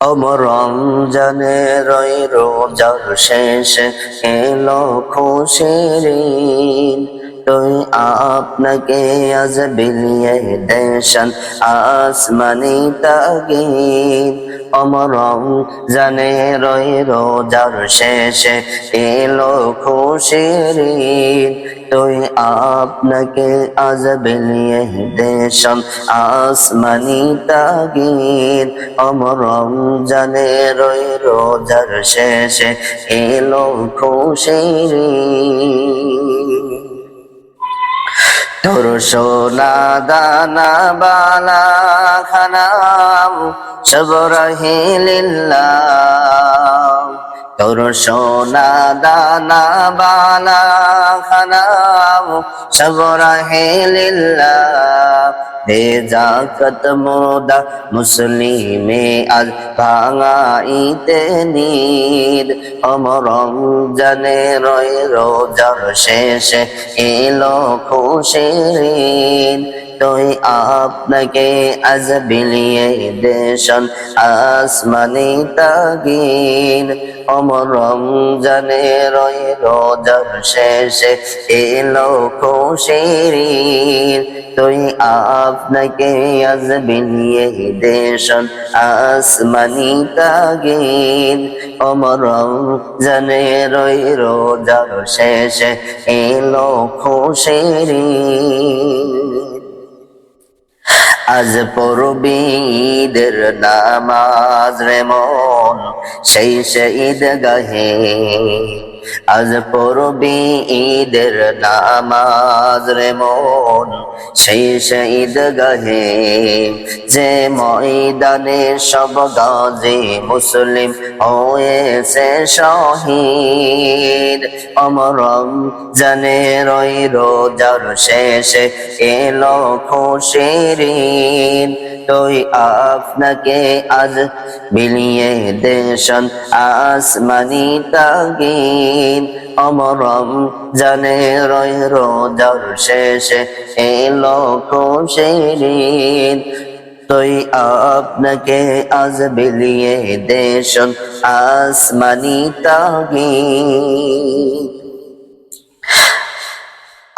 অমর রমজানে রই রোজার শেষ এলো খুশির। তুই আপনাকে আজ বিলিয়ে দেশন আসমানি তাগিদ, অমর জানে রই রোজার শেষে এলো খুশির। তুই আপনাকে আজ বিলিয়ে দেশন আসমানি তাগিদ, অমর রমজানে রই রোজার শেষে এলো খুশির। তোর সোনা দানা বালা খানাম সব রহিলিল্লাহ তোর সোনা দানা বালা খানাম সব রহিলিল্লাহ দে জাকত মোদা মুসলিমে, আজ ভাঙাইতে নীর। অমর জানে রয় রোজার শেষে এলো খুশির তুই আপনাকে আজ বিলিয়ে দেশন আসমানি তাগিন অমর রমজানে রয় রোজার শেষে এলো খুশির তুই আপনাকে আজ বিলিয়ে দেশন আসমানি তাগিন অমর জানে রই রোজার শেষে এলো খুশির আজ পরবীদের নামাজ রে মন সেই শহীদ গাহে আজ পরবি ঈদের নামাজ রে মন, সেই ঈদ গাহে যে ময়দানে সব গাজী মুসলিম হয়েছে শহীদ অমরম জানে রই রোজার শেষে এলো খুশির। তুই আপনাকে আজ বিলিয়ে দেশন আসমানি তাগিন অমরম জানে রয় রোজার শেষে এলো খুশির। তুই আপনাকে আজ বিলিয়ে দেশন আসমানি তাগিন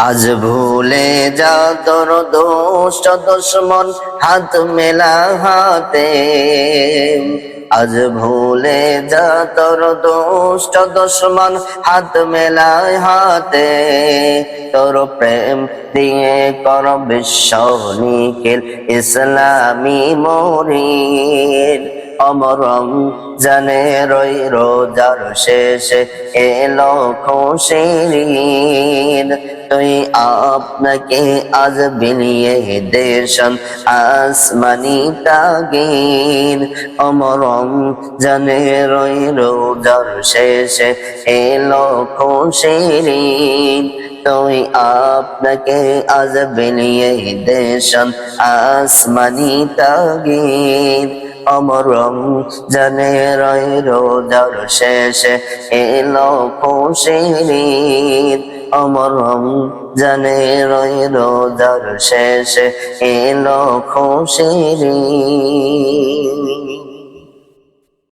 আজ ভুলে যা তোর দুষ্ট দুশ্মন, হাত মেলা হাতে। আজ ভুলে যা তোর দুষ্ট দুশ্মন, হাত মেলায় হাতে। তোর প্রেম দিয়ে কর বিশ্ব নিখিল ইসলামী মরির অমরম জানে রই রোজার শেষে এলো খুশির আপনাকে আজ বিলিয়ে দেশন আসমানি তাগিন অমরম জানে রই রোজার শেষে এলো খুশির তুই আপনাকে আজ বিলিয়ে দেশন আসমানি তাগিন অমরম জানে রয় রোজার শেষে এলো খুশির অমরম জানে রয় রোজার শেষে এলো খুশির